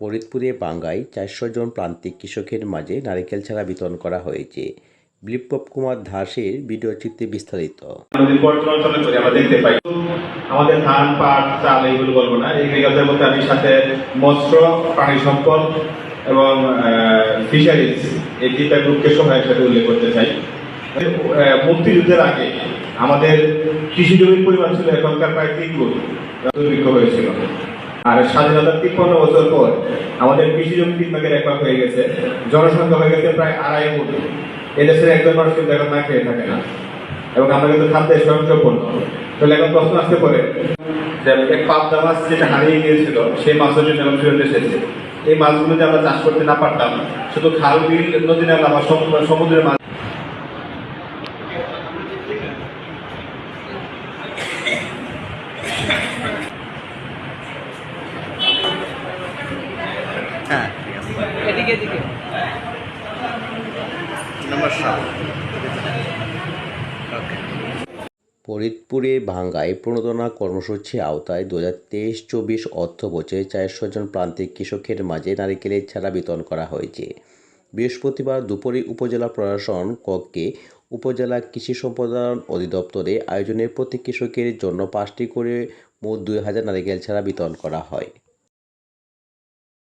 ফরিদপুরে বাঙ্গায় চারশো জন প্রান্তিক কৃষকের মাঝে নারিকেল ছাড়া বিতরণ করা হয়েছে। বিপ্লব কুমার দাসের ভিডিও চিত্রে বিস্তারিত। আমাদের ধান, পাট, চাল এইগুলো বলব না এগ্রিকালচার মধ্যে আমি সাথে মৎস্য, প্রাণী সম্পদ এবং ফিশারিজ এই তিনটা গ্রুপকে সবাই একসাথে উল্লেখ করতে চাই। মুক্তিযুদ্ধের আগে আমাদের কৃষি জমির পরিমাণ ছিল এখনকার প্রায় তিন গুণ হয়েছিল। আর স্বাধীনতার তিপ্পান্ন বছর পর আমাদের কৃষি জমি তিন ভাগের এক ভাগ হয়ে গেছে। জনসংখ্যা হয়ে গেছে প্রায় আড়াই গুণ এদেশের একজন মানুষ কিন্তু এখন না খেয়ে থাকে না। এবং আমরা কিন্তু খাদ্যে স্বয়ংসম্পূর্ণ। তাহলে এখন প্রশ্ন আসতে পারে যে পাবদা মাছ যেটা হারিয়ে গিয়েছিল, সেই মাছের জন্য এখন ফেরত এসেছে। এই মাছগুলো যে আমরা চাষ করতে না পারতাম, শুধু খাল, বিল, নদী নালা বা সমুদ্র- সমুদ্রের মাছ। এদিকে এদিকে। ফরিদপুরে ভাঙ্গায় প্রণোদনা কর্মসূচির আওতায় দু হাজার তেইশ চব্বিশ অর্থ বছরে চারশো জন প্রান্তিক কৃষকের মাঝে নারিকেলের ছাড়া বিতরণ করা হয়েছে। বৃহস্পতিবার দুপুরে উপজেলা প্রশাসন কক্ষে উপজেলা কৃষি সম্প্রদান অধিদপ্তরে আয়োজনের প্রতি কৃষকের জন্য পাঁচটি করে মোট দুই হাজার নারিকেল ছাড়া বিতরণ করা হয়।